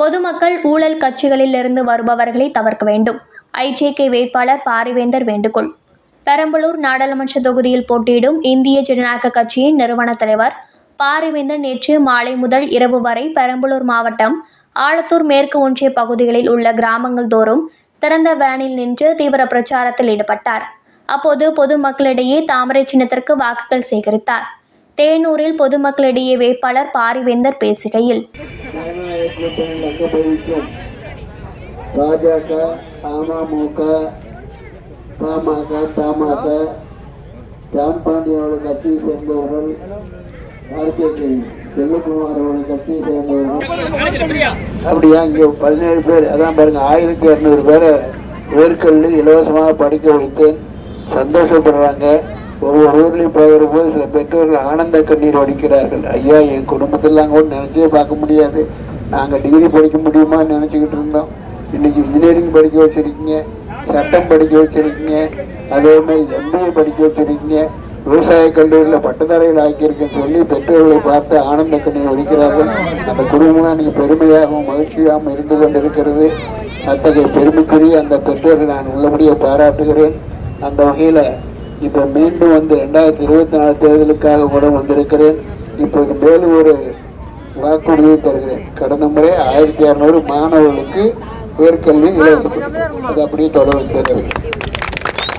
பொதுமக்கள் ஊழல் கட்சிகளில் இருந்து வருபவர்களை தவிர்க்க வேண்டும். ஐஜேகே வேட்பாளர் பாரிவேந்தர் வேண்டுகோள். பெரம்பலூர் நாடாளுமன்ற தொகுதியில் போட்டியிடும் இந்திய ஜனநாயக கட்சியின் நிறுவன தலைவர் பாரிவேந்தர் நேற்று மாலை முதல் இரவு வரை பெரம்பலூர் மாவட்டம் ஆலத்தூர் மேற்கு ஒன்றிய பகுதிகளில் உள்ள கிராமங்கள் தோறும் திறந்த வேனில் நின்று தீவிர பிரச்சாரத்தில் ஈடுபட்டார். அப்போது பொதுமக்களிடையே தாமரை சின்னத்திற்கு வாக்குகள் சேகரித்தார். தேனூரில் பொதுமக்களிடையே வேட்பாளர் பாரிவேந்தர் பேசுகையில் ஜனநாயக கூட்டணியில் பாஜக அமமுக பாமக தமாக ஜான் பாண்டியாவோட கட்சியை சேர்ந்தவர்கள் ஆர்கேகே செல்லகுமார் அவரோட கட்சியை சேர்ந்தவர்கள். அப்படியா? இங்கே பதினேழு பேர். அதான் பாருங்க ஆயிரத்தி இரநூறு பேரை உயர்கல்வி இலவசமாக படிக்க வைத்தேன். சந்தோஷப்படுறாங்க. ஒவ்வொரு ஊர்லேயும் போகிற போது சில பெற்றோர்கள் ஆனந்த கண்ணீர் வடிக்கிறார்கள். ஐயா என் குடும்பத்தில் கூட நினைச்சே பார்க்க முடியாது. நாங்கள் டிகிரி படிக்க முடியுமான்னு நினச்சிக்கிட்டு இருந்தோம். இன்றைக்கி இன்ஜினியரிங் படிக்க வச்சுருக்கீங்க சட்டம் படிக்க வச்சுருக்கீங்க அதே மாதிரி எம்பிஏ படிக்க வச்சுருக்கீங்க. விவசாய கல்லூரியில் பட்டதாரிகள் ஆக்கியிருக்குன்னு சொல்லி பெற்றோர்களை பார்த்து ஆனந்த கண்ணீர் ஒழிக்கிறார்கள் அந்த குடும்பம்லாம் இன்றைக்கி பெருமையாகவும் மகிழ்ச்சியாகவும் இருந்து கொண்டிருக்கிறது. அத்தகைய பெருமைக்குரிய அந்த பெற்றோர்கள் நான் உள்ளபடியே பாராட்டுகிறேன். அந்த வகையில் இப்போ மீண்டும் வந்து ரெண்டாயிரத்தி இருபத்தி நாலு தேர்தலுக்காக கூட வந்திருக்கிறேன். இப்போது மேலும் ஒரு வாக்குறுதியை தருகிறேன். கடந்த முறை ஆயிரத்தி இரநூறு மாணவர்களுக்கு உயர்கல்வி இலவசம் அது அப்படியே தொடர்ந்து தருகிறேன்